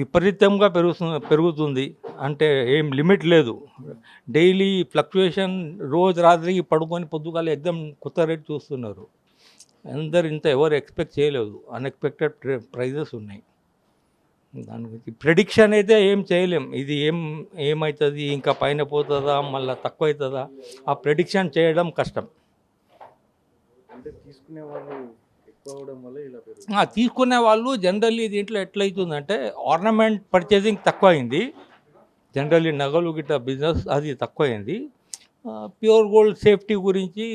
విపరీతంగా పెరుగుతుంది పెరుగుతుంది. అంటే ఏం లిమిట్ లేదు. డైలీ ఫ్లక్చుయేషన్ రోజు రాత్రికి పడుకొని పొద్దుగాల ఎగ్జామ్ కొత్త రేట్ చూస్తున్నారు. అందరు ఇంత ఎవరు ఎక్స్పెక్ట్ చేయలేదు. అన్ఎక్స్పెక్టెడ్ ప్రైజెస్ ఉన్నాయి. దాని గురించి ప్రెడిక్షన్ అయితే ఏం చేయలేం. ఇది ఏం ఏమవుతుంది ఇంకా పైన పోతుందా? మళ్ళీ తక్కువ అవుతుందా ఆ ప్రెడిక్షన్ చేయడం కష్టం. అంటే తీసుకునే వాళ్ళు వల్ల ఇలా తీసుకునే వాళ్ళు జనరల్లీ దీంట్లో ఎట్లయితుందంటే ఆర్నమెంట్ పర్చేసింగ్ తక్కువ అయింది జనరల్లీ నగలు గిట్ట బిజినెస్ అది తక్కువ అయింది ప్యూర్ గోల్డ్ సేఫ్టీ గురించి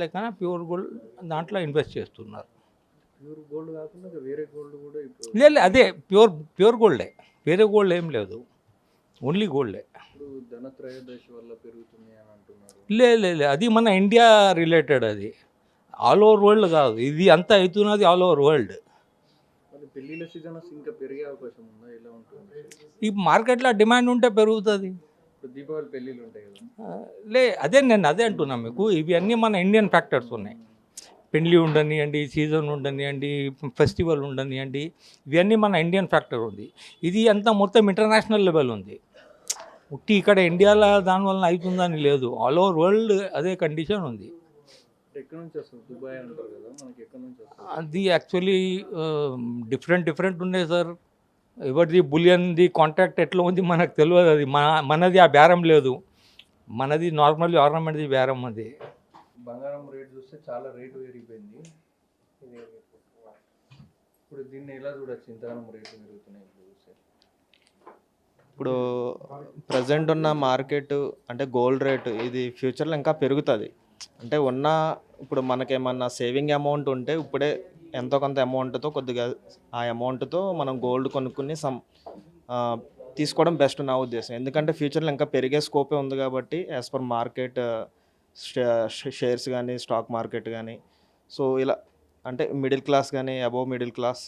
లెక్కన ప్యూర్ గోల్డ్ దాంట్లో ఇన్వెస్ట్ చేస్తున్నారు. ప్యూర్ గోల్డ్ కాకుండా వేరే గోల్డ్ కూడా లేదు లేదు, అదే ప్యూర్ ప్యూర్ గోల్డే వేరే గోల్డ్ ఏం లేదు. ఓన్లీ గోల్డే ఇప్పుడు ధన త్రయోదశి వల్ల పెరుగుతుంది అని అంటున్నారు. లేదు, అది మన ఇండియా రిలేటెడ్ అది. ఆల్ ఓవర్ వరల్డ్ కాదు. ఇది అంతా అవుతున్నది ఆల్ ఓవర్ వరల్డ్. మరి పెళ్ళిళ్ళ సీజన్ వస్తే ఇంకా పెరిగే అవకాశం ఉందా? ఎలా ఉంటుంది? ఈ మార్కెట్లో డిమాండ్ ఉంటే పెరుగుతుంది. ఇప్పుడు దీపావళి పెళ్ళిళ్ళు ఉంటాయి కదా. ఆ, లే అదే నేను అదే అంటున్నా మీకు. ఇవి అన్నీ మన ఇండియన్ ఫ్యాక్టర్స్ ఉన్నాయి. పెళ్ళి ఉండనియండి సీజన్ ఉండనియండి ఫెస్టివల్ ఉండనియండి ఇవన్నీ మన ఇండియన్ ఫ్యాక్టర్ ఉంది. ఇది అంతా మొత్తం ఇంటర్నేషనల్ లెవెల్ ఉంది. ఉట్టి ఇక్కడ ఇండియాలో దానివల్ల అవుతుందని లేదు. ఆల్ ఓవర్ వరల్డ్ అదే కండిషన్ ఉంది. ఎక్కడి నుంచి వస్తుంది? దుబాయ్ అంటారు కదా మనకి ఎక్కడి నుంచి వస్తుంది? అది యాక్చువల్లీ డిఫరెంట్ డిఫరెంట్ ఉన్నాయి సార్ ఎవరిది బులియన్ది కాంటాక్ట్ ఎట్లా ఉంది మనకు తెలియదు అది. మన మనది ఆ బేరం లేదు. మనది నార్మల్లీ ఆర్నమెంట్ది బేరం అది. బంగారం రేట్ చూస్తే చాలా రేటు పెరిగిపోయింది. ఇప్పుడు దీన్ని ఎలా చూడొచ్చు? ఇంతగానం రేట్లు పెరుగుతున్నాయి ఇప్పుడు చూస్తే. ఇప్పుడు ప్రజెంట్ ఉన్న మార్కెట్ అంటే గోల్డ్ రేటు ఇది ఫ్యూచర్లో ఇంకా పెరుగుతుంది. అంటే ఉన్న ఇప్పుడు మనకేమన్నా సేవింగ్ అమౌంట్ ఉంటే ఇప్పుడే ఎంతో కొంత అమౌంట్తో కొద్దిగా ఆ అమౌంట్తో మనం గోల్డ్ కొనుక్కుని సమ్ తీసుకోవడం బెస్ట్ నా ఉద్దేశం. ఎందుకంటే ఫ్యూచర్లో ఇంకా పెరిగే స్కోపే ఉంది కాబట్టి యాజ్ పర్ మార్కెట్ షేర్స్ కానీ స్టాక్ మార్కెట్ కానీ సో ఇలా అంటే మిడిల్ క్లాస్ కానీ అబోవ్ మిడిల్ క్లాస్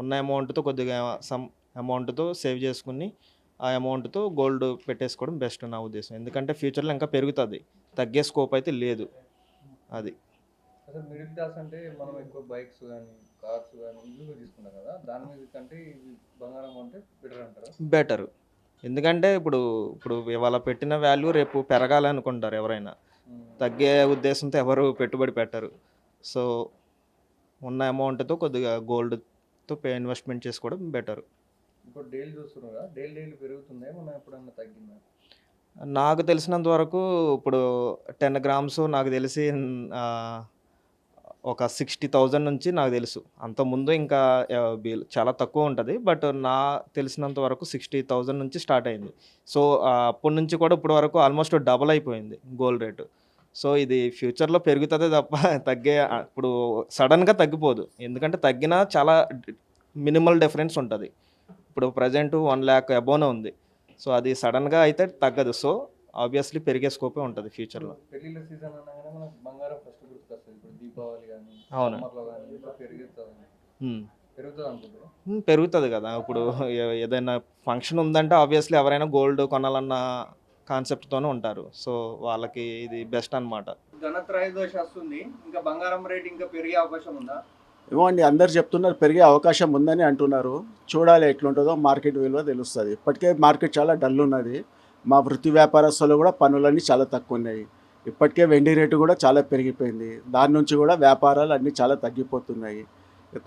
ఉన్న అమౌంట్తో కొద్దిగా సమ్ అమౌంట్తో సేవ్ చేసుకుని ఆ అమౌంట్తో గోల్డ్ పెట్టేసుకోవడం బెస్ట్ నా ఉద్దేశం. ఎందుకంటే ఫ్యూచర్లో ఇంకా పెరుగుతుంది. తగ్గే స్కోప్ అయితే లేదు. అది. అసలు మిడిల్ క్లాస్ అంటే మనం ఎక్కువ బైక్స్ కానీ కార్స్ కానీ ఇల్లు తీసుకుంటాం కదా దాని మీద కంటే ఇవి బంగారం అంటే బెటర్ అంటారా? బెటర్. ఎందుకంటే ఇప్పుడు ఇప్పుడు ఇవాళ పెట్టిన వాల్యూ రేపు పెరగాలనుకుంటారు ఎవరైనా. తగ్గే ఉద్దేశంతో ఎవరు పెట్టుబడి పెట్టరు. సో ఉన్న అమౌంట్తో కొద్దిగా గోల్డ్తో పే ఇన్వెస్ట్మెంట్ చేసుకోవడం బెటర్. ఇప్పుడు డైలీ చూస్తున్నాం కదా డైలీ డైలీ పెరుగుతుందా? మనం ఎప్పుడన్నా తగ్గిందా? నాకు తెలిసినంత వరకు ఇప్పుడు టెన్ గ్రామ్స్ నాకు తెలిసి ఒక సిక్స్టీ థౌజండ్ నుంచి నాకు తెలుసు. అంతకుముందు ఇంకా బిల్- చాలా తక్కువ ఉంటుంది. బట్ నా తెలిసినంత వరకు సిక్స్టీ థౌజండ్ నుంచి స్టార్ట్ అయింది. సో అప్పటి నుంచి కూడా ఇప్పటి వరకు ఆల్మోస్ట్ డబల్ అయిపోయింది గోల్డ్ రేటు. సో ఇది ఫ్యూచర్లో పెరుగుతుంది తప్ప తగ్గే ఇప్పుడు సడన్గా తగ్గిపోదు. ఎందుకంటే తగ్గినా చాలా మినిమల్ డిఫరెన్స్ ఉంటుంది. ఇప్పుడు ప్రజెంట్ వన్ ల్యాక్ అబోనే ఉంది. సో అది సడన్గా అయితే తగ్గదు. సో ఆబ్వియస్లీ పెరిగే స్కోపే ఉంటుంది ఫ్యూచర్లో. అవును. పెరుగుతుంది. కదా. ఇప్పుడు ఏదైనా ఫంక్షన్ ఉందంటే ఆబ్వియస్లీ ఎవరైనా గోల్డ్ కొనాలన్న కాన్సెప్ట్తోనే ఉంటారు. సో వాళ్ళకి ఇది బెస్ట్ అన్నమాట. ధన త్రయోదశి వస్తుంది. ఇంకా బంగారం రేట్ ఇంకా పెరిగే అవకాశం ఉందా? ఏమో అండి అందరు చెప్తున్నారు పెరిగే అవకాశం ఉందని అంటున్నారు. చూడాలి ఎట్లుంటుందో మార్కెట్ విలువ తెలుస్తుంది. ఇప్పటికే మార్కెట్ చాలా డల్ ఉన్నది. మా వృత్తి వ్యాపారస్తులు కూడా పనులన్నీ చాలా తక్కువ ఉన్నాయి ఇప్పటికే వెండి రేటు కూడా చాలా పెరిగిపోయింది. దాని నుంచి కూడా వ్యాపారాలు అన్నీ చాలా తగ్గిపోతున్నాయి.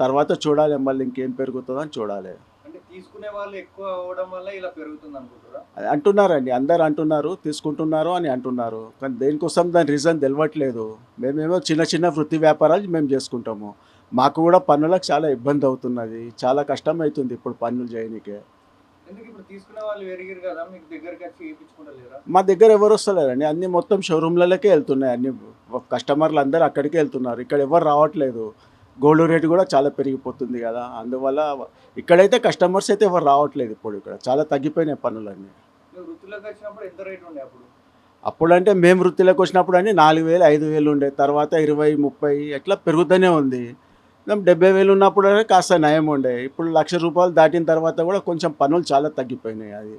తర్వాత చూడాలి మళ్ళీ ఇంకేం పెరుగుతుందో అని చూడాలి. అంటే తీసుకునే వాళ్ళు ఎక్కువ అవడం వల్ల ఇలా పెరుగుతుంది అనుకుంటారా అంటున్నారండి అందరు అంటున్నారు తీసుకుంటున్నారు అని అంటున్నారు. కానీ దేనికోసం దాని రీజన్ తెలియట్లేదు మేమేమో చిన్న చిన్న వృత్తి వ్యాపారాలు మేము చేసుకుంటాము. మాకు కూడా పన్నులకు చాలా ఇబ్బంది అవుతున్నది. చాలా కష్టం అవుతుంది ఇప్పుడు పన్నులు చేయనీకే. మా దగ్గర ఎవరు వస్తలేరండి. అన్ని మొత్తం షోరూమ్లలోకే వెళ్తున్నాయి. అన్ని కస్టమర్లు అందరూ అక్కడికే వెళ్తున్నారు. ఇక్కడ ఎవరు రావట్లేదు. గోల్డ్ రేటు కూడా చాలా పెరిగిపోతుంది కదా. అందువల్ల ఇక్కడైతే కస్టమర్స్ అయితే ఎవరు రావట్లేదు ఇప్పుడు ఇక్కడ. చాలా తగ్గిపోయినాయి అప్పుడు? అప్పుడంటే మేము వృత్తిలోకి వచ్చినప్పుడు అని నాలుగు వేలు ఐదు వేలు ఉండే. తర్వాత ఇరవై ముప్పై ఎట్లా పెరుగుతూనే ఉంది. డెబ్బై వేలు ఉన్నప్పుడు కాస్త నయం ఉండే. ఇప్పుడు లక్ష రూపాయలు దాటిన తర్వాత కూడా కొంచెం పనులు చాలా తగ్గిపోయినాయి అది.